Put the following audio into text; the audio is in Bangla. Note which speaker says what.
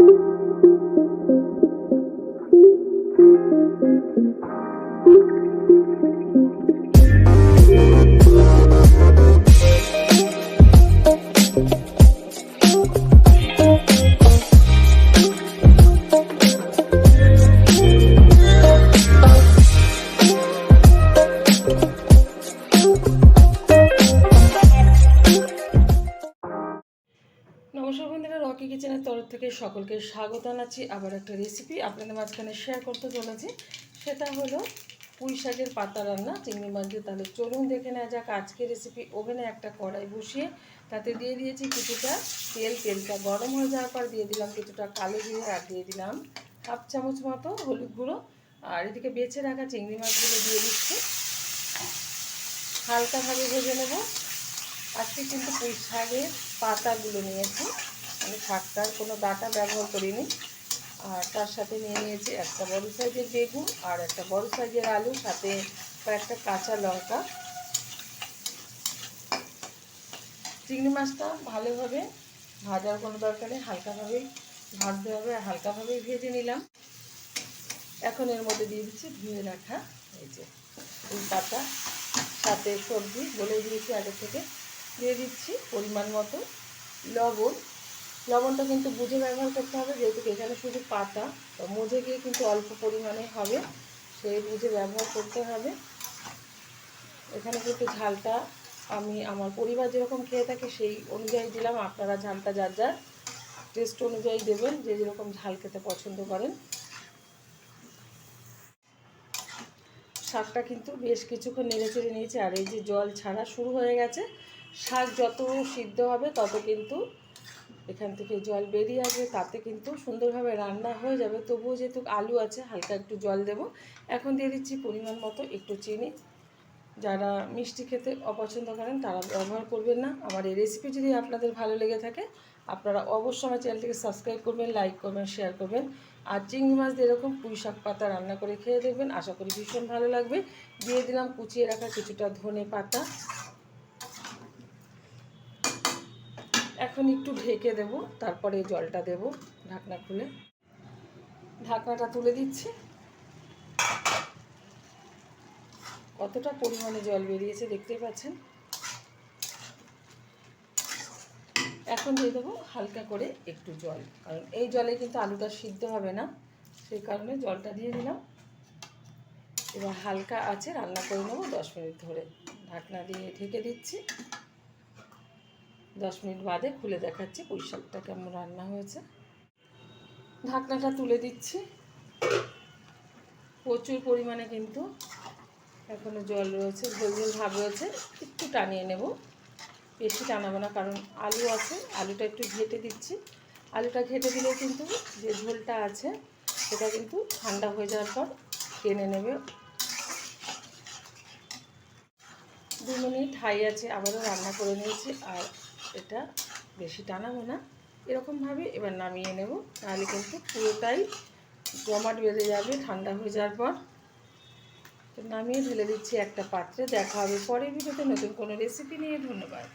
Speaker 1: thank you নমস্কার বন্ধুরা রকি কিচেনের তরফ থেকে সকলকে স্বাগত জানাচ্ছি। আবার একটা রেসিপি আপনাদের মাঝখানে শেয়ার করতে চলেছি। সেটা হলো পুঁই শাকের পাতা রান্না, চিংড়ি মাছ দিয়ে। তাহলে চলুন দেখে নেওয়া যাক আজকে রেসিপি ওভেনে একটা কড়াই বসিয়ে তাতে দিয়ে দিয়েছি কিছুটা তেল। তেলটা গরম হয়ে যাওয়ার পর দিয়ে দিলাম কিছুটা কালো জিরে আর দিয়ে দিলাম হাফ চামচ মতো হলুদ গুঁড়ো। আর এদিকে বেছে রাখা চিংড়ি মাছগুলো দিয়ে দিচ্ছি। হালকাভাবে ভেজে নেব। আজকে কিন্তু পুঁই শাকের পাতাগুলো নিয়েছি। আমি শাকটার কোনো ডাটা ব্যবহার করিনি। আর তার সাথে নিয়ে নিয়েছি একটা বড় সাইজের বেগুন আর একটা বড় সাইজের আলু, সাথে কয়েকটা কাঁচা লঙ্কা। চিংড়ি মাছটা ভালোভাবে ভাজার কোনো দরকার নেই হালকাভাবেই ভাজতে হবে, আর হালকাভাবেই ভেজে নিলাম। এখন এর মধ্যে দিয়ে দিচ্ছি ধুয়ে রাখা, এই যে, এই পাতা, সাথে সবজি বলে দিয়েছি আগে থেকে। দিয়ে দিচ্ছি পরিমাণ মতো লবণ। লবণটা কিন্তু বুঝে ব্যবহার করতে হবে, যেহেতু এখানে শুধু পাতা, তো মুঝে গিয়ে কিন্তু অল্প পরিমাণে হবে সেই বুঝে ব্যবহার করতে হবে। এখানে কিন্তু ঝালটা আমি আমার পরিবার যেরকম খেয়ে থাকে সেই অনুযায়ী দিলাম, আপনারা ঝালটা যার যার টেস্ট অনুযায়ী দেবেন, যে যেরকম ঝাল খেতে পছন্দ করেন। শাকটা কিন্তু বেশ কিছুক্ষণ নেড়ে চেড়ে নিয়েছে, আর এই যে জল ছাড়া শুরু হয়ে গেছে শাক যত সিদ্ধ হবে, তত কিন্তু এখান থেকে জল বেরিয়ে আসবে। তাতে কিন্তু সুন্দরভাবে রান্না হয়ে যাবে। তবুও যেহেতু আলু আছে, হালকা একটু জল দেব। এখন দিয়ে দিচ্ছি পরিমাণ মতো একটু চিনি। যারা মিষ্টি খেতে অপছন্দ করেন, তারা ব্যবহার করবেন না। আমার এই রেসিপি যদি আপনাদের ভালো লেগে থাকে, আপনারা অবশ্যই আমার চ্যানেলটিকে সাবস্ক্রাইব করবেন লাইক করবেন শেয়ার করবেন। আর চিংড়ি মাছ দিয়ে এরকম পুঁই শাক পাতা রান্না করে খেয়ে দেখবেন। আশা করি ভীষণ ভালো লাগবে। দিয়ে দিলাম কুচিয়ে রাখা কিছুটা ধনে পাতা। এখন একটু ঢেকে দেব, তারপরে জলটা দেব ঢাকনা খুলে। ঢাকনাটা তুলে দিচ্ছি। কতটা পরিমাণে জল বেরিয়েছে দেখতেই পাচ্ছেন? এখন দিয়ে দেবো হালকা করে একটু জল, কারণ এই জলে কিন্তু আলুটা সিদ্ধ হবে না সেই কারণে জলটা দিয়ে দিলাম। এবার হালকা আছে রান্না করে নেব দশ মিনিট ধরে। ঢাকনা দিয়ে ঢেকে দিচ্ছি। দশ মিনিট বাদে খুলে দেখাচ্ছি পুঁই শাকটা কেমন রান্না হয়েছে। ঢাকনাটা তুলে দিচ্ছি। প্রচুর পরিমাণে কিন্তু এখনও জল রয়েছে ঝোল ঝোল ভাব রয়েছে, একটু টানিয়ে নেব। বেশি টানাবো না, কারণ আলু আছে, আলুটা একটু ঘেটে দিচ্ছি। আলুটা ঘেটে দিলে কিন্তু যে ঝোলটা আছে, সেটা কিন্তু ঠান্ডা হয়ে যাওয়ার পর টেনে নেবে। দু মিনিট হাই আছে, আবারও রান্না করে নিয়েছি, আর এটা বেশি টানাবো না। এরকমভাবে এবার নামিয়ে নেব। তাহলে কিন্তু পুরোটাই জমাট বেঁধে যাবে, ঠান্ডা হয়ে যাওয়ার পর। তো নামিয়ে ঢেলে দিচ্ছি একটা পাত্রে। দেখা হবে পরের ভিডিওতে। নতুন কোনো রেসিপি নিয়ে। ধন্যবাদ।